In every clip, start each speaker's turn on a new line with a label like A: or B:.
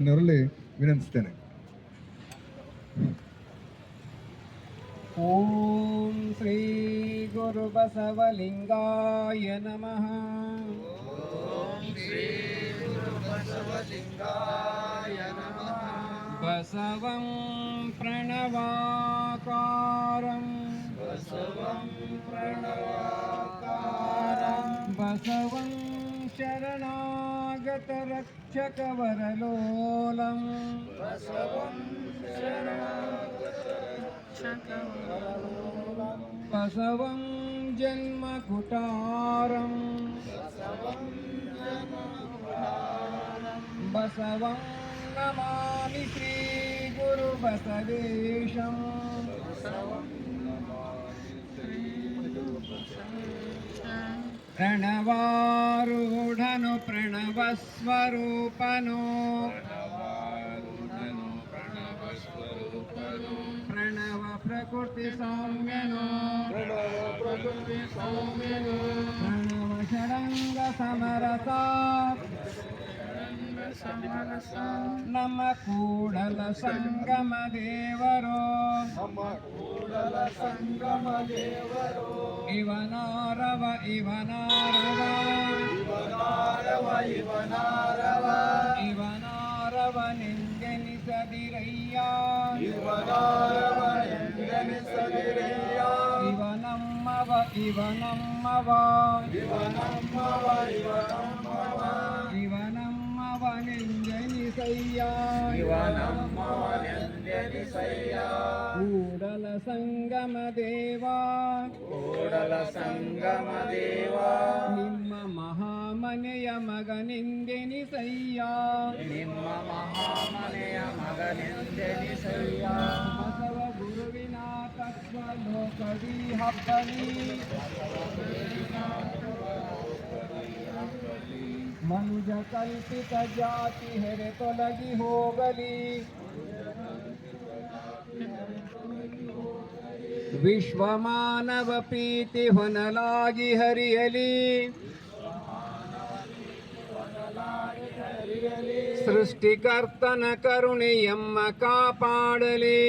A: ನಲ್ಲಿ ವಿನಂತಿಸ್ತೇನೆ
B: ಓಂ ಶ್ರೀ ಗುರು ಬಸವಲಿಂಗಾಯ ನಮಃ
C: ಓಂ ಶ್ರೀ ಗುರು ಬಸವಲಿಂಗಾಯ ನಮಃ
B: ಬಸವಂ ಪ್ರಣವಾಕಾರಂ
C: ಬಸವಂ ಪ್ರಣವಾಕಾರಂ
B: ಬಸವಂ శరణాగత రక్షక వరలోలం బసవం జన్మ కుటారం బసవం నమామి శ్రీ గురు బసవేశం ప్రణవారుఢను ప్రణవస్వరూపను. ప్రణవ ప్రకృతి సౌమ్యను.
D: ప్రణవ ప్రకృతి సౌమ్యను.
B: षडङ्ग समरसा नम कूडल संगम देवरो इव नारव శివనమ్మవా
C: శివనమ్మవా శివనమ్మవా
B: శివనమ్మవా నింజని సయ్యా.
C: శివనమ్మవా నింజని సయ్యా.
B: కూడల సంగమ దేవా.
C: సంగమ దేవా.
B: నిమ్మ మహామనయ మగ నిందెని సయ్యా.
C: నిమ్మ మహామనయ మగ నిందెని సయ్యా.
B: ತತ್ವ ಲೋಕವಿ ಹಬ್ಬಲಿ ಮನುಜ ಕಲ್ಪಿತ ಜಾತಿ ಹೆರೆ ತೊಲಗಿ ಹೋಗಲಿ ವಿಶ್ವ ಮಾನವ ಪ್ರೀತಿ ಹೊನಲಾಗಿ ಹರಿಯಲಿ ಸೃಷ್ಟಿಕರ್ತನ ಕರುಣೆಯಮ್ಮ ಕಾಪಾಡಲಿ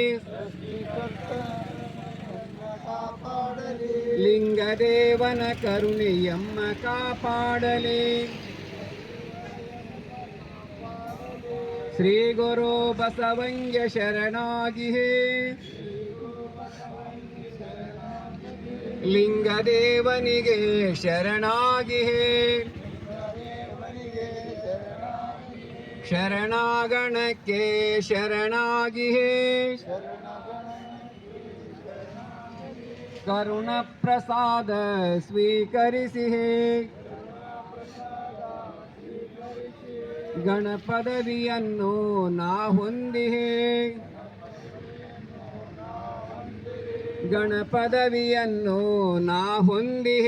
B: ಲಿಂಗದೇವನ ಕರುಣೆಯಮ್ಮ ಕಾಪಾಡಲಿ ಶ್ರೀ ಗುರು ಬಸವಂಗ ಶರಣಾಗಿಹೇ ಲಿಂಗದೇವನಿಗೆ ಶರಣಾಗಿಹೇ ಶರಣಾಗಣಕ್ಕೆ ಶರಣಾಗಿಹೇ ಕರುಣ ಪ್ರಸಾದ ಸ್ವೀಕರಿಸಿ ಗಣಪದವಿಯನ್ನು ನಾ ಹೊಂದಿ ಗಣಪದವಿಯನ್ನು ನಾ ಹೊಂದಿ